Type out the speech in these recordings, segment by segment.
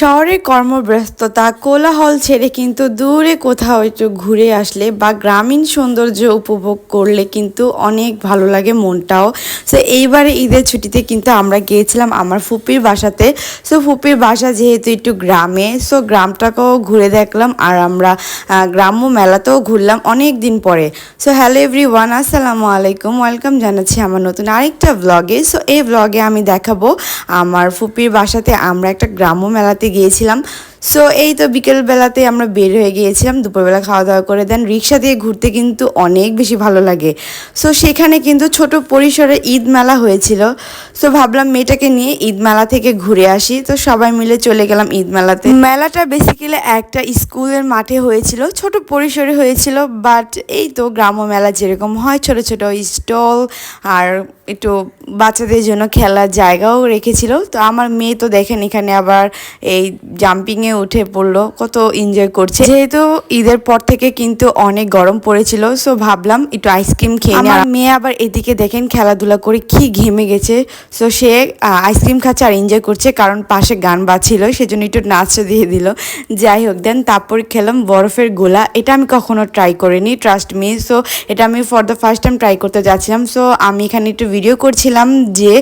শহরের কর্মব্যস্ততা কোলাহল ছেড়ে কিন্তু দূরে কোথাও একটু ঘুরে আসলে বা গ্রামীণ সৌন্দর্য উপভোগ করলে কিন্তু অনেক ভালো লাগে মনটাও। সো এইবারে ঈদের ছুটিতে কিন্তু আমরা গিয়েছিলাম আমার ফুপির বাসাতে। সো ফুপির বাসা যেহেতু একটু গ্রামে সো গ্রামটাকেও ঘুরে দেখলাম আর আমরা গ্রাম্য মেলাতেও ঘুরলাম অনেক দিন পরে। সো হ্যালো এভরি ওয়ান আসসালামু আলাইকুম। ওয়েলকাম জানাচ্ছি আমার নতুন আরেকটা ব্লগে সো এই ব্লগে আমি দেখাবো আমার ফুপির বাসাতে আমরা একটা গ্রাম্য মেলাতে গিয়েছিলাম। সো এই তো বিকেল বেলাতে আমরা বের হয়ে গিয়েছিলাম, দুপুরবেলা খাওয়া দাওয়া করে দেন রিক্সা দিয়ে ঘুরতে কিন্তু অনেক বেশি ভালো লাগে। সো সেখানে কিন্তু ছোট পরিসরে ঈদ মেলা হয়েছিল। সো ভাবলাম মেয়েটাকে নিয়ে ঈদ মেলা থেকে ঘুরে আসি। তো সবাই মিলে চলে গেলাম ঈদ মেলাতে। মেলাটা বেসিক্যালি একটা স্কুলের মাঠে হয়েছিল, ছোট পরিসরে হয়েছিল বাট এই তো গ্রাম্য মেলা যেরকম হয়, ছোট ছোট স্টল আর একটু বাচ্চাদের জন্য খেলার জায়গাও রেখেছিল। তো আমার মেয়ে তো দেখেন এখানে আবার এই জাম্পিংয়ে উঠে পড়ল কত এনজয় করছে। যেহেতু ঈদের পর থেকে কিন্তু অনেক গরম পড়েছিল সো ভাবলাম একটু আইসক্রিম খেয়ে। আমার মেয়ে আবার এদিকে দেখেন খেলাধুলা করে কি ঘেমে গেছে সো সে আইসক্রিম খাচ্ছে আর এনজয় করছে কারণ পাশে গান বাজছিল সেজন্য একটু নাচ দিয়ে দিল। যাই হোক দেন তারপর খেলাম বরফের গোলা এটা আমি কখনো ট্রাই করিনি ট্রাস্ট মি সো এটা আমি for the first time try করতে যাচ্ছিলাম। সো আমি এখানে একটু ভিডিও করছিলাম যে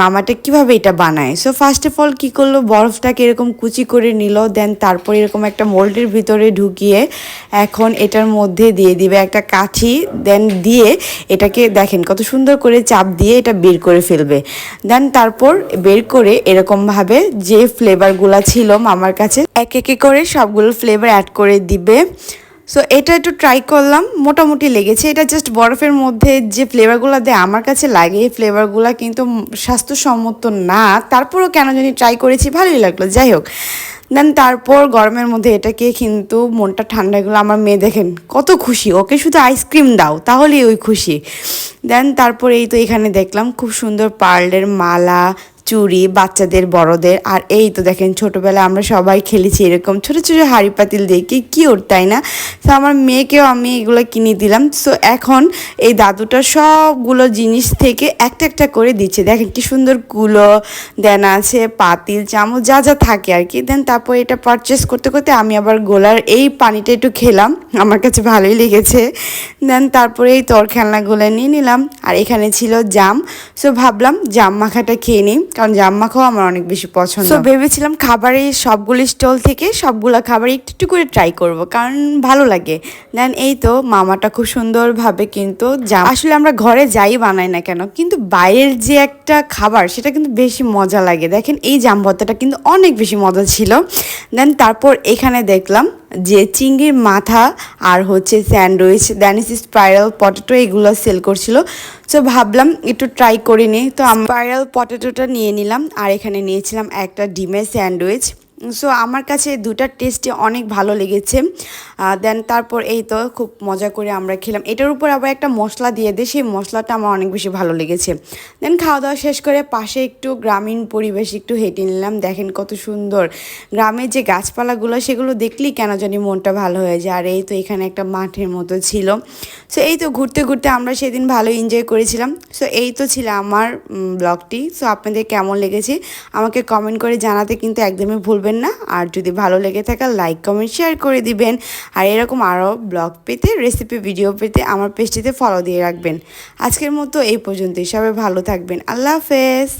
মামাটা কীভাবে এটা বানায়। সো ফার্স্ট অফ অল কী করল বরফটাকে এরকম কুচি করে নিল দেন তারপর এরকম একটা মোল্ডের ভিতরে ঢুকিয়ে এখন এটার মধ্যে দিয়ে দিবে একটা কাঠি, দেন দিয়ে এটাকে দেখেন কত সুন্দর করে চাপ দিয়ে এটা বের করে ফেলবে। দেন তারপর বের করে এরকমভাবে যে ফ্লেভারগুলো ছিল মামার কাছে, এক একে করে সবগুলো ফ্লেভার অ্যাড করে দিবে। সো এটা একটু ট্রাই করলাম, মোটামুটি লেগেছে। এটা জাস্ট বরফের মধ্যে যে ফ্লেভারগুলো দেয়, আমার কাছে লাগে এই ফ্লেভারগুলো কিন্তু স্বাস্থ্যসম্মত না। তারপরও কেন জানি ট্রাই করেছি, ভালোই লাগল। যাই হোক দেন তারপর গরমের মধ্যে এটাকে কিন্তু মনটা ঠান্ডা গেলো আমার মেয়ে দেখেন, কত খুশি। ওকে শুধু আইসক্রিম দাও, তাহলেই ওই খুশি। দেন তারপর এই তো এখানে দেখলাম, খুব সুন্দর পার্লের মালা চুড়ি, বাচ্চাদের, বড়দের। আর এই তো দেখেন, ছোটোবেলায় আমরা সবাই খেলেছি এরকম ছোট ছোট হাড়ি পাতিল দিয়ে। কি কিউট, তাই না? তো আমার মেয়েকেও আমি এগুলো কিনে দিলাম। সো এখন এই দাদুটা সবগুলো জিনিস থেকে একটা একটা করে দিচ্ছে। দেখেন কি সুন্দর কুলো দেন আছে পাতিল, চামচ, যা যা থাকে আর কি। দেন তারপর এটা পারচেস করতে করতে আমি আবার গোলার এই পানিটা একটু খেলাম। আমার কাছে ভালোই লেগেছে। দেন তারপরে এই তর খেলনাগুলো নিয়ে নিলাম। আর এখানে ছিল জাম। সো ভাবলাম জাম মাখাটা খেয়ে নিই। কারণ জাম মাখাও আমার অনেক বেশি পছন্দ। সো ভেবেছিলাম খাবারের সবগুলো স্টল থেকে সবগুলো খাবার একটু একটু করে ট্রাই করব, কারণ ভালো লাগে। দেন এই তো মামাটা খুব সুন্দরভাবে কিন্তু জাম আসলে আমরা ঘরে যাই বানাই না কেন, কিন্তু বাইরের যে একটা খাবার সেটা কিন্তু বেশি মজা লাগে। দেখেন এই জাম কিন্তু অনেক বেশি মজা ছিল। দেন তারপর এখানে দেখলাম যে চিংড়ির মাথা আর হচ্ছে স্যান্ডউইচ দ্যানিস স্পাইরাল পটেটো এগুলো সেল করছিল। তো ভাবলাম একটু ট্রাই করে নিই তো স্পাইরাল পটেটোটা নিয়ে নিলাম আর এখানে নিয়েছিলাম একটা ডিমের স্যান্ডউইচ। সো আমার কাছে দুটার টেস্টে অনেক ভালো লেগেছে। দেন তারপর এই তো খুব মজা করে আমরা খেলাম। এটার উপর আবার একটা মশলা দিয়ে দেয় সেই মশলাটা আমার অনেক বেশি ভালো লেগেছে। দেন খাওয়া দাওয়া শেষ করে পাশে একটু গ্রামীণ পরিবেশ একটু হেঁটে নিলাম। দেখেন কত সুন্দর। গ্রামের যে গাছপালাগুলো, সেগুলো দেখলেই কেন জানি মনটা ভালো হয়ে যায়। আর এই তো এখানে একটা মাঠের মতো ছিল। সো এই তো ঘুরতে ঘুরতে আমরা সেদিন ভালো এনজয় করেছিলাম। সো এই তো ছিল আমার ব্লগটি সো আপনাদের কেমন লেগেছে? আমাকে কমেন্ট করে জানাতে কিন্তু একদমই ভুলবেন না। আর যদি ভালো লেগে থাকে লাইক কমেন্ট শেয়ার করে দিবেন। আর এরকম আরও ব্লগ পেতে রেসিপি ভিডিও পেতে আমার পেজটিতে ফলো দিয়ে রাখবেন। আজকের মতো এই পর্যন্তই। সবাই ভালো থাকবেন। আল্লাহ হাফেজ।